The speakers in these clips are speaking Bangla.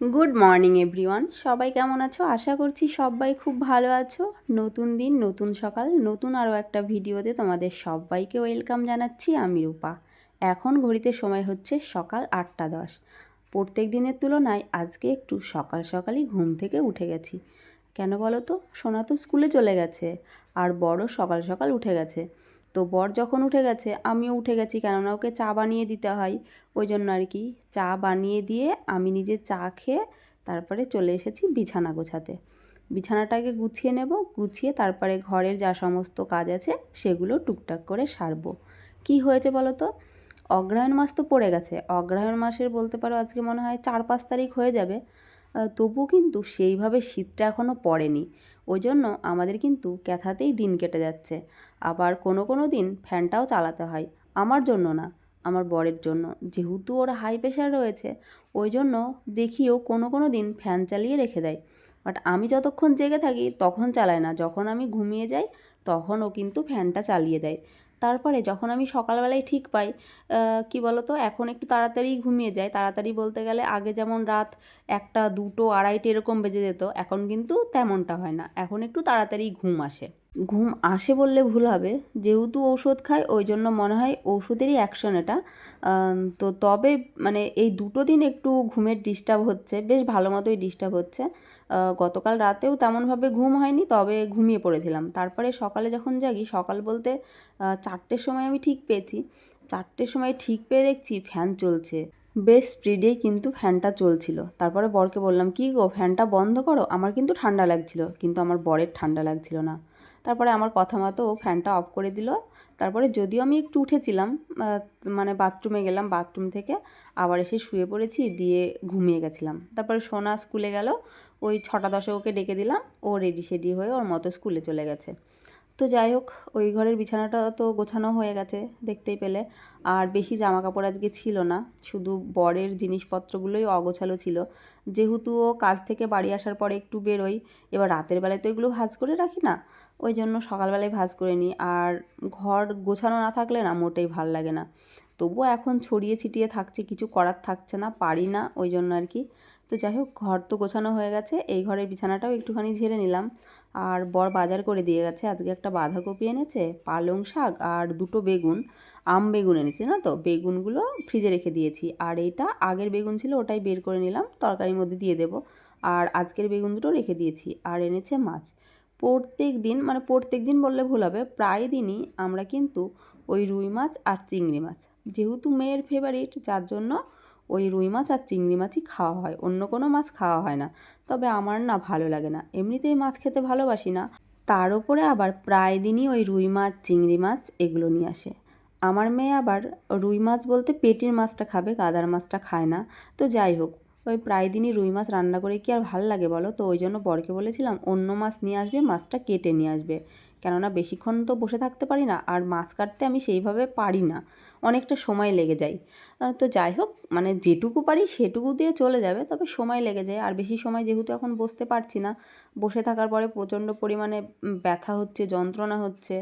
গুড মর্নিং এভরিওয়ান সবাই কেমন আছো? আশা করছি সবাই খুব ভালো আছো। নতুন দিন, নতুন সকাল, নতুন আরও একটা ভিডিওতে তোমাদের সবাইকে ওয়েলকাম জানাচ্ছি, আমি রূপা। এখন ঘড়িতে সময় হচ্ছে সকাল আটটা দশ। প্রত্যেক দিনের তুলনায় আজকে একটু সকাল সকালই ঘুম থেকে উঠে গেছি। কেন বলো তো? সোনা তো স্কুলে চলে গেছে, আর বড় সকাল সকাল উঠে গেছে। তো বর যখন উঠে গেছে, আমিও উঠে গেছি কেননা ওকে চা বানিয়ে দিতে হয়। ওই জন্য আর কি, চা বানিয়ে দিয়ে আমি নিজে চা খেয়ে তারপরে চলে এসেছি বিছানা গোছাতে। বিছানাটাকে গুছিয়ে নেব, গুছিয়ে তারপরে ঘরের যা সমস্ত কাজ আছে সেগুলো টুকটাক করে সারবো। কি হয়েছে বলো তো? অগ্রহায়ণ মাস তো পড়ে গেছে। অগ্রহায়ণ মাসের বলতে পারো আজকে মনে হয় চার পাঁচ তারিখ হয়ে যাবে। তবুও কিন্তু সেইভাবে শীতটা এখনও পড়েনি। ওই জন্য আমাদের কিন্তু ক্যাথাতেই দিন কেটে যাচ্ছে। আবার কোনো কোনো দিন ফ্যানটাও চালাতে হয়। আমার জন্য না, আমার বরের জন্য। যেহেতু ওর হাই প্রেশার রয়েছে ওই জন্য দেখিও কোনো কোনো দিন ফ্যান চালিয়ে রেখে দেয়। বাট আমি যতক্ষণ জেগে থাকি তখন চালায় না। যখন আমি ঘুমিয়ে যাই তখন ও কিন্তু ফ্যানটা চালিয়ে দেয়। তারপরে যখন আমি সকালবেলায় ঠিক পাই কি বলো তো এখন একটু তাড়াতাড়ি ঘুমিয়ে যায়। তাড়াতাড়ি বলতে গেলে আগে যেমন রাত একটা, দুটো, আড়াইটে এরকম বেজে যেত, এখন কিন্তু তেমনটা হয় না। এখন একটু তাড়াতাড়ি ঘুম আসে। ঘুম আসে বললে ভুল হবে। যেহেতু ঔষধ খায় ওই জন্য মনে হয় ওষুধেরই অ্যাকশন এটা। তো তবে মানে এই দুটো দিন একটু ঘুমের ডিস্টার্ব হচ্ছে, বেশ ভালো মতোই ডিস্টার্ব হচ্ছে। গতকাল রাতেও তেমনভাবে ঘুম হয়নি, তবে ঘুমিয়ে পড়েছিলাম। তারপরে সকালে যখন জাগি, সকাল বলতে চারটের সময় আমি ঠিক পেয়েছি। চারটের সময় ঠিক পেয়ে দেখছি ফ্যান চলছে। বেশ স্পিডেই কিন্তু ফ্যানটা চলছিল। তারপরে বরকে বললাম, কি গো ফ্যানটা বন্ধ করো? আমার কিন্তু ঠান্ডা লাগছিল। কিন্তু আমার বরের ঠান্ডা লাগছিল না। তারপরে আমার কথা মতো ও ফ্যানটা অফ করে দিল। তারপরে যদিও আমি একটু উঠেছিলাম মানে বাথরুমে গেলাম, বাথরুম থেকে আবার এসে শুয়ে পড়েছি, দিয়ে ঘুমিয়ে গেছিলাম। তারপরে সোনা স্কুলে গেল, ওই ছটা দশে ওকে ডেকে দিলাম, ও রেডি শেডি হয়ে ওর মতো স্কুলে চলে গেছে। তো যাই হোক, ওই ঘরের বিছানাটা তো গোছানো হয়ে গেছে দেখতেই পেলে। আর বেশি জামা কাপড় আজকে ছিল না, শুধু বরের জিনিসপত্রগুলোই অগোছালো ছিল। যেহেতু ও কাজ থেকে বাড়ি আসার পরে একটু বেরোই, এবার রাতের বেলায় তো এগুলো ভাজ করে রাখি না, ওই জন্য সকালবেলায় ভাজ করে নিই। আর ঘর গোছানো না থাকলে না মোটেই ভালো লাগে না। তবুও এখন ছড়িয়ে ছিটিয়ে থাকছে, কিছু করার থাকছে না, পারি না ওই জন্য আর কি। তো যাই হোক, ঘর তো গোছানো হয়ে গেছে, এই ঘরের বিছানাটাও একটুখানি ঝেড়ে নিলাম। আর বর বাজার করে দিয়ে গেছে, আজকে একটা বাঁধাকপি এনেছে, পালং শাক আর দুটো বেগুন, আম বেগুন এনেছে না তো? বেগুনগুলো ফ্রিজে রেখে দিয়েছি। আর এইটা আগের বেগুন ছিল, ওটাই বের করে নিলাম, তরকারির মধ্যে দিয়ে দেবো। আর আজকের বেগুন দুটো রেখে দিয়েছি, আর এনেছে মাছ। প্রত্যেক দিন মানে প্রত্যেক দিন বললে ভুল হবে, প্রায় দিনই আমরা কিন্তু ওই রুই মাছ আর চিংড়ি মাছ যেহেতু মেয়ের ফেভারিট যার জন্য ওই রুই মাছ আর চিংড়ি মাছই খাওয়া হয়। অন্য কোনো মাছ খাওয়া হয় না। তবে আমার না ভালো লাগে না। এমনিতেই মাছ খেতে ভালোবাসি না। তার উপরে আবার প্রায় দিনই ওই রুই মাছ, চিংড়ি মাছ এগুলো নিয়ে আসে। আমার মেয়ে আবার রুই মাছ বলতে পেটির মাছটা খাবে, গাদার মাছটা খায় না। তো যাই হোক ওই প্রায় দিনই রুই মাছ রান্না করে কি আর ভালো লাগে বলো? তো ওই জন্য বরকে বলেছিলাম, অন্য মাছ নিয়ে আসবে, মাছটা কেটে নিয়ে আসবে। কেননা বেশিক্ষণ তো বসে থাকতে পারি না, আর মাছ কাটতে আমি সেইভাবে পারি না, অনেকটা সময় লেগে যায়। তো যাই হোক মানে যেটুকু পারি সেটুকু দিয়ে চলে যাবে, তবে সময় লেগে যায়, আর বেশি সময় যেহেতু এখন বসতে পারছি না, বসে থাকার পরে প্রচণ্ড পরিমাণে ব্যথা হচ্ছে, যন্ত্রণা হচ্ছে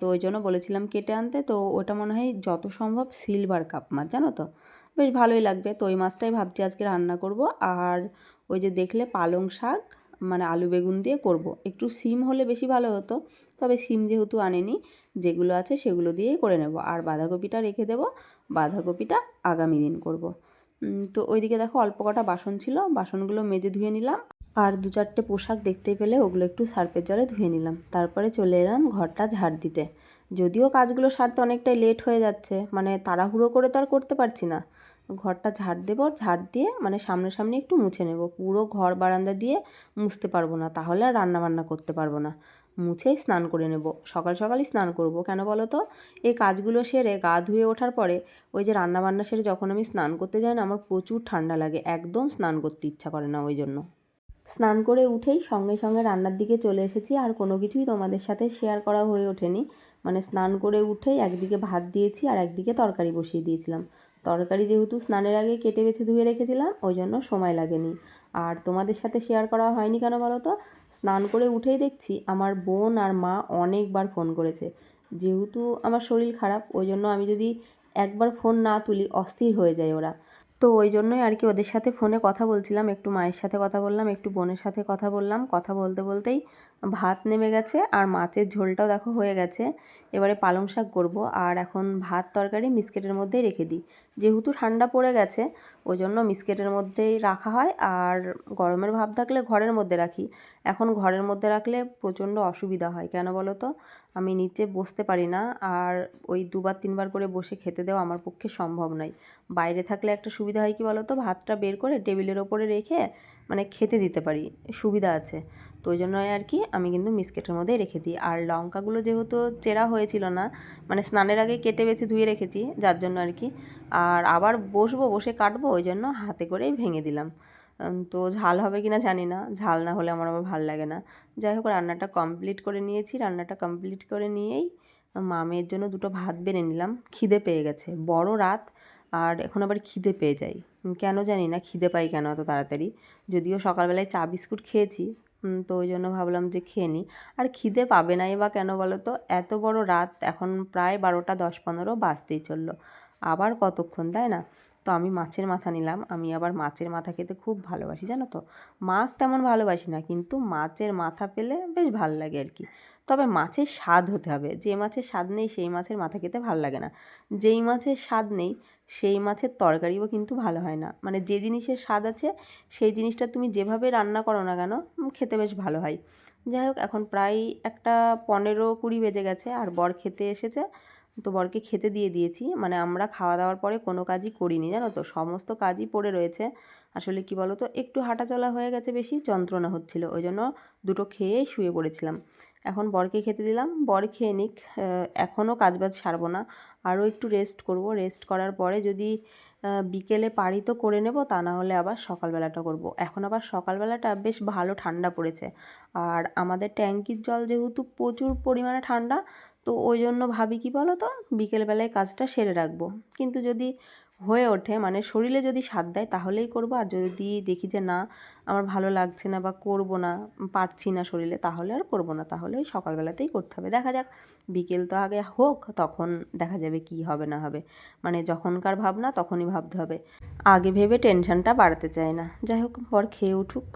তো ওই জন্য বলেছিলাম কেটে আনতে, তো ওটা মনে হয় যত সম্ভব সিলভার কাপ মাছ, জানো তো? বেশ ভালোই লাগবে। তো ওই মাছটাই ভাবছি আজকে রান্না করব। আর ওই যে দেখলে পালং শাক মানে আলু বেগুন দিয়ে করব। একটু সিম হলে বেশি ভালো হতো, তবে সিম যেহেতু আনেনি, যেগুলো আছে সেগুলো দিয়েই করে নেব। আর বাঁধাকপিটা রেখে দেব। বাঁধাকপিটা আগামী দিন করব। তো ওইদিকে দেখো অল্প কটা বাসন ছিল, বাসনগুলো মেজে ধুয়ে নিলাম। আর দু চারটে পোশাক দেখতে পেলে ওগুলো একটু সার্পের জলে ধুয়ে নিলাম। তারপরে চলে এলাম ঘরটা ঝাড় দিতে। যদিও কাজগুলো সারতে অনেকটাই লেট হয়ে যাচ্ছে মানে তাড়াহুড়ো করে তো আর করতে পারছি না। ঘরটা ঝাড় দেবো, ঝাড় দিয়ে মানে সামনে একটু মুছে নেব। পুরো ঘর বারান্দা দিয়ে মুছতে পারব না, তাহলে আর রান্না বান্না করতে পারব না। মুছেই স্নান করে নেব। সকাল সকালই স্নান করব। কেন বলো তো? এই কাজগুলো সেরে গা ধুয়ে ওঠার পরে ওই যে রান্না বান্না সেরে যখন আমি স্নান করতে যাই না, আমার প্রচুর ঠান্ডা লাগে। একদম স্নান করতে ইচ্ছা করে না ওই জন্য। স্নান করে উঠেই সঙ্গে সঙ্গে রান্নার দিকে চলে এসেছি। আর কোনো কিছুই তোমাদের সাথে শেয়ার করা হয়ে ওঠেনি। মানে স্নান করে উঠেই একদিকে ভাত দিয়েছি আর একদিকে তরকারি বসিয়ে দিয়েছিলাম। তরকারি যেহেতু স্নানের আগে কেটে বেছে ধুয়ে রেখেছিলাম, ওই জন্য সময় লাগেনি। আর তোমাদের সাথে শেয়ার করা হয়নি কেন বলো তো? স্নান করে উঠেই দেখছি আমার বোন আর মা অনেকবার ফোন করেছে। যেহেতু আমার শরীর খারাপ, ওই জন্য আমি যদি একবার ফোন না তুলি, অস্থির হয়ে যায় ওরা। তো ওই জন্যই আর কি ওদের সাথে ফোনে কথা বলছিলাম, একটু মায়ের সাথে কথা বললাম, একটু বোনের সাথে কথা বললাম। কথা বলতে বলতেই ভাত নেমে গেছে আর মাছের ঝোলটাও দেখো হয়ে গেছে। এবারে পালং শাক করব, আর এখন ভাত, তরকারি মিসকেটের মধ্যেই রেখে দিই। যেহেতু ঠান্ডা পড়ে গেছে ওই জন্য মিসকেটের মধ্যেই রাখা হয় আর গরমের ভাব থাকলে ঘরের মধ্যে রাখি। এখন ঘরের মধ্যে রাখলে প্রচণ্ড অসুবিধা হয়, কেন বলো তো? আমি নিচে বসতে পারি না আর ওই দুবার তিনবার করে বসে খেতে দেওয়া আমার পক্ষে সম্ভব নয়। বাইরে থাকলে একটা সুবিধা হয় কি বলো তো? ভাতটা বের করে টেবিলের ওপরে রেখে মানে খেতে দিতে পারি, সুবিধা আছে। তো ওই জন্য আর কি আমি কিন্তু মিসকেটের মধ্যেই রেখে দিই। আর লঙ্কাগুলো যেহেতু চেরা হয়েছিল না মানে স্নানের আগে কেটে বেছে ধুয়ে রেখেছি, যার জন্য আর কি। আর আবার বসবো, বসে কাটবো, ওই জন্য হাতে করেই ভেঙে দিলাম। তো ঝাল হবে কি না জানি না, ঝাল না হলে আমার আবার ভালো লাগে না। যাই হোক, রান্নাটা কমপ্লিট করে নিয়েছি, রান্নাটা কমপ্লিট করে নিয়েই মামের জন্য দুটো ভাত বেড়ে নিলাম, খিদে পেয়ে গেছে। বড় রাত, আর এখন আবার খিদে পেয়ে যাই। কেন জানি না, খিদে পাই কেন এত তাড়াতাড়ি? যদিও সকালবেলায় চা বিস্কুট খেয়েছি তো ওই জন্য ভাবলাম যে খেয়ে নিই। আর খিদে পাবে নাই বা কেন বলো তো? এত বড় রাত, এখন প্রায় বারোটা দশ পনেরো বাজতেই চলল। আবার কতক্ষণ, তাই না? তো আমি মাছের মাথা নিলাম। আমি আবার মাছের মাথা খেতে খুব ভালোবাসি, জানো তো? মাছ তেমন ভালোবাসি না, কিন্তু মাছের মাথা পেলে বেশ ভালো লাগে আর কি। তবে মাছের স্বাদ হতে হবে। যে মাছের স্বাদ নেই, সেই মাছের মাথা খেতে ভালো লাগে না। যেই মাছের স্বাদ নেই, সেই মাছের তরকারিও কিন্তু ভালো হয় না। মানে যে জিনিসের স্বাদ আছে, সেই জিনিসটা তুমি যেভাবে রান্না করো না কেন খেতে বেশ ভালো হয়। যাই হোক, এখন প্রায় একটা পনেরো কুড়ি বেজে গেছে, আর বর খেতে এসেছে। তো বরকে খেতে দিয়ে দিয়েছি। মানে আমরা খাওয়া দাওয়ার পরে কোনো কাজই করিনি, জানো তো? সমস্ত কাজই পড়ে রয়েছে। আসলে কি বলো তো? একটু হাঁটাচলা হয়ে গেছে বেশি, যন্ত্রণা হচ্ছিল। ওই জন্য দুটো খেয়েই শুয়ে পড়েছিলাম। এখন বরকে খেতে দিলাম। বর খেয়ে নিক এখনও কাজবাজ সারবো না। আরও একটু রেস্ট করব। রেস্ট করার পরে যদি বিকেলে পারি তো করে নেব, তা না হলে আবার সকালবেলাটা করব। এখন আবার সকালবেলাটা বেশ ভালো ঠান্ডা পড়েছে। আর আমাদের ট্যাঙ্কির জল যেহেতু প্রচুর পরিমাণে ঠান্ডা, তো ওই জন্য ভাবি কি বলো তো বিকেলবেলায় কাজটা সেরে রাখব। কিন্তু যদি হয়ে ওঠে। মানে শরীরে যদি স্বাদ দেয় তাহলেই করব। আর যদি দেখি যে না, আমার ভালো লাগছে না বা করব না, পারছি না শরীরে, তাহলে আর করব না। তাহলে ওই সকালবেলাতেই করতে হবে। দেখা যাক, বিকেল তো আগে হোক, তখন দেখা যাবে কি হবে না হবে। মানে যখনকার ভাবনা তখনই ভাবতে হবে। আগে ভেবে টেনশনটা বাড়াতে চায় না। যাই হোক পর খেয়ে উঠুক।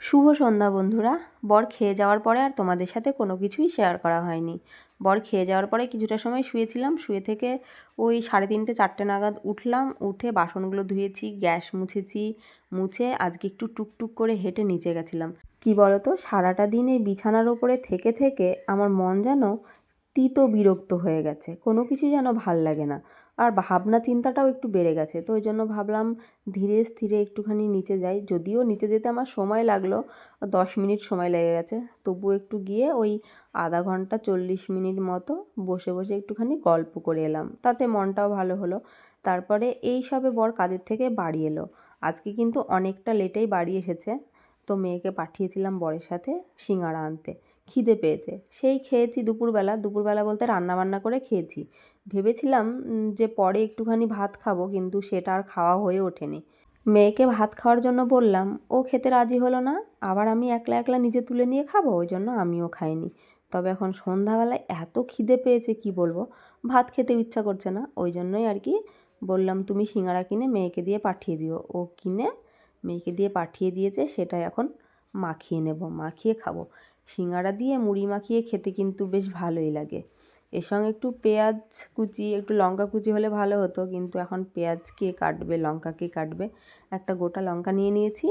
শুভ সন্ধ্যা বন্ধুরা। বর খেয়ে যাওয়ার পরে আর তোমাদের সাথে কোনো কিছুই শেয়ার করা হয়নি। বর খেয়ে যাওয়ার পরে কিছুটা সময় শুয়েছিলাম, শুয়ে থেকে ওই সাড়ে তিনটে, চারটে নাগাদ উঠলাম, উঠে বাসনগুলো ধুয়েছি, গ্যাস মুছেছি, মুছে আজকে একটু টুকটুক করে হেঁটে নিচে গেছিলাম। কি বলতো, সারাটা দিন এই বিছানার ওপরে থেকে থেকে আমার মন যেন তিত বিরক্ত হয়ে গেছে, কোনো কিছু যেন ভালো লাগে না। আর ভাবনা চিন্তাটাও একটু বেড়ে গেছে। তো ওই জন্য ভাবলাম ধীরে স্থিরে একটুখানি নিচে যাই। যদিও নিচে যেতে আমার সময় লাগল, দশ মিনিট সময় লেগে গেছে। তবু একটু গিয়ে ওই আধা ঘণ্টা চল্লিশ মিনিট মতো বসে বসে একটুখানি গল্প করে এলাম। তাতে মনটাও ভালো হলো। তারপরে এই সবে বর কাজের থেকে বাড়ি এলো। আজকে কিন্তু অনেকটা লেটেই বাড়ি এসেছে। তো মেয়েকে পাঠিয়েছিলাম বরের সাথে সিঙ্গারা আনতে। খিদে পেয়েছে। সেই খেয়েছি দুপুরবেলা। দুপুরবেলা বলতে রান্না বান্না করে খেয়েছি। ভেবেছিলাম যে পরে একটুখানি ভাত খাব, কিন্তু সেটা আর খাওয়া হয়ে ওঠেনি। মেয়েকে ভাত খাওয়ার জন্য বললাম, ও খেতে রাজি হলো না, আবার আমি একলা একলা নিজে তুলে নিয়ে খাব, ওই জন্য আমিও খাইনি। তবে এখন সন্ধ্যাবেলায় এত খিদে পেয়েছে, কি বলব? ভাত খেতে ইচ্ছা করছে না, ওই জন্যই আর কি বললাম, তুমি সিঙ্গারা কিনে মেয়েকে দিয়ে পাঠিয়ে দিও। ও কিনে মেয়েকে দিয়ে পাঠিয়ে দিয়েছে সেটা এখন মাখিয়ে নেব, মাখিয়ে খাব। সিঙ্গারা দিয়ে মুড়ি মাখিয়ে খেতে কিন্তু বেশ ভালোই লাগে। এর সঙ্গে একটু পেঁয়াজ কুচি, একটু লঙ্কা কুচি হলে ভালো হতো, কিন্তু এখন পেঁয়াজ কে কাটবে লঙ্কা কে কাটবে। একটা গোটা লঙ্কা নিয়ে নিয়েছি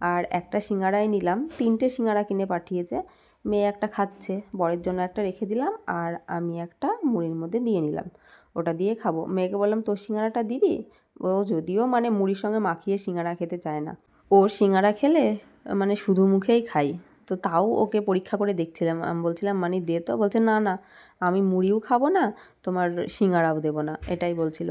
আর একটা সিঙ্গারাই নিলাম। তিনটে সিঙ্গারা কিনে পাঠিয়েছে। মেয়ে একটা খাচ্ছে, বরের জন্য একটা রেখে দিলাম আর আমি একটা মুড়ির মধ্যে দিয়ে নিলাম। ওটা দিয়ে খাব। মেয়েকে বললাম, তোর সিঙ্গারাটা দিবি? ও যদিও মানে মুড়ির সঙ্গে মাখিয়ে সিঙ্গারা খেতে চায় না। ও সিঙ্গারা খেলে মানে শুধু মুখেই খাই তো তাও ওকে পরীক্ষা করে দেখছিলাম। আমি বলছিলাম মানে দে তো। বলছে, না না, আমি মুড়িও খাব না, তোমার সিঙ্গারাও দেবো না। এটাই বলছিল।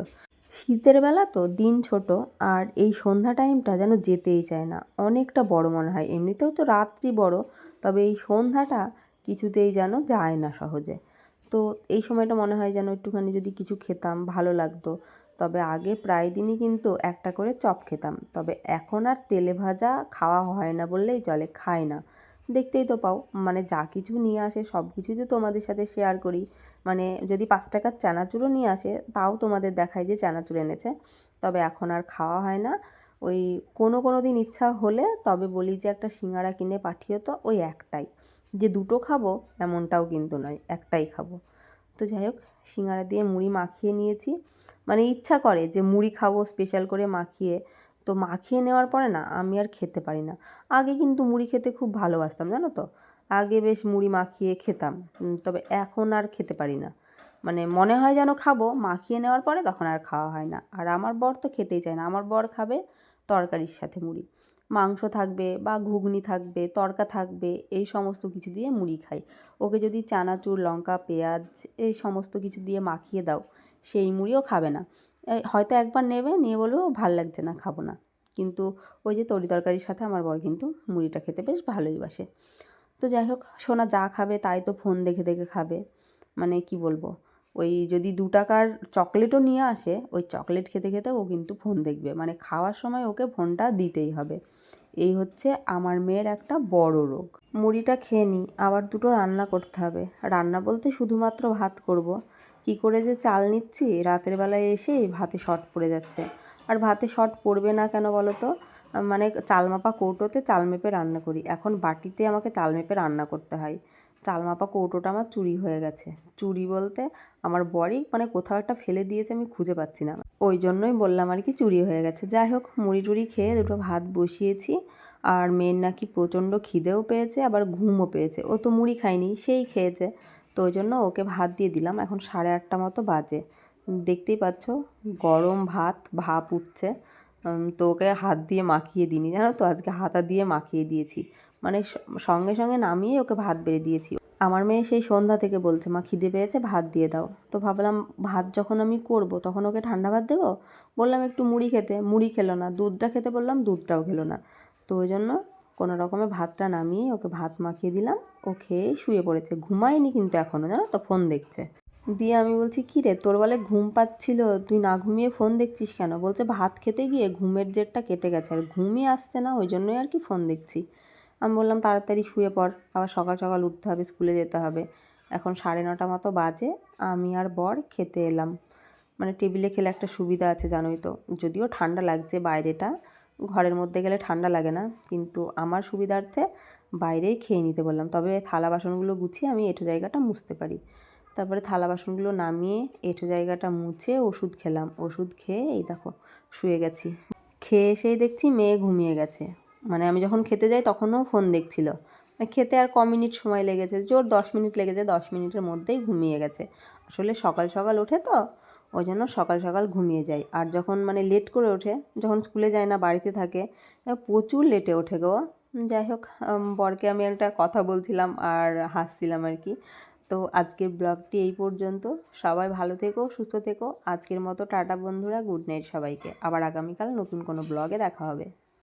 শীতের বেলা তো দিন ছোট, আর এই সন্ধ্যা টাইমটা যেন যেতেই চায় না। অনেকটা বড় মনে হয়। এমনিতেও তো রাত্রি বড়, তবে এই সন্ধ্যাটা কিছুতেই যেন যায় না সহজে। তো এই সময়টা মনে হয় যেন একটুখানি যদি কিছু খেতাম, ভালো লাগতো। তবে আগে প্রায় দিনই কিন্তু একটা করে চপ খেতাম। তবে এখন আর তেলে ভাজা খাওয়া হয় না বললেই চলে খায় না। দেখতেই তো পাও। মানে যা কিছু নিয়ে আসে, সব কিছুই তো তোমাদের সাথে শেয়ার করি। মানে যদি পাঁচ টাকার চানাচুরও নিয়ে আসে, তাও তোমাদের দেখায় যে চানাচুর এনেছে। তবে এখন আর খাওয়া হয় না। ওই কোনো কোনো দিন ইচ্ছা হলে তবে বলি যে একটা সিঙ্গারা কিনে পাঠিয়ে তো ওই একটাই। যে দুটো খাব, এমনটাও কিন্তু নয়, একটাই খাব। তো যাই হোক সিঙ্গারা দিয়ে মুড়ি মাখিয়ে নিয়েছি। মানে ইচ্ছা করে যে মুড়ি খাব স্পেশাল করে মাখিয়ে। তো মাখিয়ে নেওয়ার পরে না আমি আর খেতে পারি না। আগে কিন্তু মুড়ি খেতে খুব ভালোবাসতাম, জানো তো? আগে বেশ মুড়ি মাখিয়ে খেতাম তবে এখন আর খেতে পারি না। মানে মনে হয় যেন খাব, মাখিয়ে নেওয়ার পরে তখন আর খাওয়া হয় না। আর আমার বর তো খেতেই চায় না, আমার বর খাবে তরকারির সাথে মুড়ি। মাংস থাকবে বা ঘুগনি থাকবে, তরকা থাকবে, এই সমস্ত কিছু দিয়ে মুড়ি খাই। ওকে যদি চানাচুর, লঙ্কা, পেঁয়াজ, এই সমস্ত কিছু দিয়ে মাখিয়ে দাও, সেই মুড়িও খাবে না। হয়তো একবার নেবে নিয়ে বলবে "ও, ভালো লাগছে না খাব না। কিন্তু ওই যে তরি তরকারির সাথে আমার বর কিন্তু মুড়িটা খেতে বেশ ভালোই বাসে। তো যাই হোক সোনা যা খাবে তাই তো ফোন দেখে দেখে খাবে। মানে কি বলব ওই যদি দু টাকার চকলেটও নিয়ে আসে ওই চকলেট খেতে খেতে ও কিন্তু ফোন দেখবে। মানে খাওয়ার সময় ওকে ফোনটা দিতেই হবে। এই হচ্ছে আমার মেয়ের একটা বড় রোগ। মুড়িটা খেয়ে নিই আবার দুটো রান্না করতে হবে। রান্না বলতে শুধুমাত্র ভাত করব। কি করে যে চাল নিচ্ছি? রাতের বেলায় এসে ভাতে শর্ট পড়ে যাচ্ছে। আর ভাতে শর্ট পড়বে না কেন বলো তো? মানে চাল মাপা কৌটোতে চাল মেপে রান্না করি। এখন বাটিতে আমাকে চাল মেপে রান্না করতে হয়। চাল মাপা কৌটোটা আমার চুরি হয়ে গেছে। চুরি বলতে আমার বড়ি মানে কোথাও একটা ফেলে দিয়েছে, আমি খুঁজে পাচ্ছি না। ওই জন্যই বললাম আর কি চুরি হয়ে গেছে। যাই হোক, মুড়ি টুড়ি খেয়ে দুটো ভাত বসিয়েছি। আর মেয়ের নাকি প্রচণ্ড খিদেও পেয়েছে, আবার ঘুমও পেয়েছে। ও তো মুড়ি খায়নি, সেই খেয়েছে। তো ওই জন্য ওকে ভাত দিয়ে দিলাম। এখন সাড়ে আটটা মতো বাজে। দেখতেই পাচ্ছ, গরম ভাত, ভাপ উঠছে। তো ওকে হাত দিয়ে মাখিয়ে দিইনি, জানো তো? আজকে হাতা দিয়ে মাখিয়ে দিয়েছি। মানে সঙ্গে সঙ্গে নামিয়ে ওকে ভাত বেড়ে দিয়েছি। আমার মেয়ে সেই সন্ধ্যা থেকে বলছে, মা, খিদে পেয়েছে, ভাত দিয়ে দাও। তো ভাবলাম, ভাত যখন আমি করব, তখন ওকে ঠান্ডা ভাত দেবো? বললাম, একটু মুড়ি খেতে। মুড়ি খেলো না, দুধটা খেতে বললাম, দুধটাও খেলো না। তো ওই জন্য কোনো রকমে ভাতটা নামিয়ে ওকে ভাত মাখিয়ে দিলাম। ও খেয়ে শুয়ে পড়েছে। ঘুমায়নি কিন্তু এখনও জানো তো? ফোন দেখছে। দিয়ে আমি বলছি, কী রে, তোর বলে ঘুম পাচ্ছিল, তুই না ঘুমিয়ে ফোন দেখছিস কেন? বলছে, ভাত খেতে গিয়ে ঘুমের জেরটা কেটে গেছে, আর ঘুমই আসছে না, ওই জন্যই আর কি ফোন দেখছি। আমি বললাম, তাড়াতাড়ি শুয়ে পড়, আবার সকাল সকাল উঠতে হবে, স্কুলে যেতে হবে। এখন সাড়ে নটা মতো বাজে, আমি আর বর খেতে এলাম। মানে টেবিলে খেলে একটা সুবিধা আছে, জানোই তো। যদিও ঠান্ডা লাগছে বাইরেটা ঘরের মধ্যে গেলে ঠান্ডা লাগে না। কিন্তু আমার সুবিধার্থে বাইরেই খেয়ে নিতে বললাম। তবে থালা বাসনগুলো গুছিয়ে আমি এঁটো জায়গাটা মুছতে পারি। তারপরে থালা বাসনগুলো নামিয়ে এঁটো জায়গাটা মুছে ওষুধ খেলাম। ওষুধ খেয়ে এই দেখো, শুয়ে গেছি। খেয়ে এসেই দেখছি মেয়ে ঘুমিয়ে গেছে। মানে আমি যখন খেতে যাই তখনও ফোন দেখছিল। খেতে আর ক মিনিট সময় লেগেছে? জোর দশ মিনিট লেগেছে, দশ মিনিটের মধ্যেই ঘুমিয়ে গেছে। আসলে সকাল সকাল ওঠে তো। ওই জন্য সকাল সকাল ঘুমিয়ে যায়। আর যখন মানে লেট করে ওঠে, যখন স্কুলে যায় না, বাড়িতে থাকে প্রচুর লেটে ওঠে গো। যাই হোক বরকে আমি একটা কথা বলছিলাম আর হাসছিলাম আর কি। তো আজকের ব্লগটি এই পর্যন্ত। সবাই ভালো থেকো, সুস্থ থেকো। আজকের মতো টাটা বন্ধুরা গুড নাইট সবাইকে। আবার আগামীকাল নতুন কোনো ব্লগে দেখা হবে।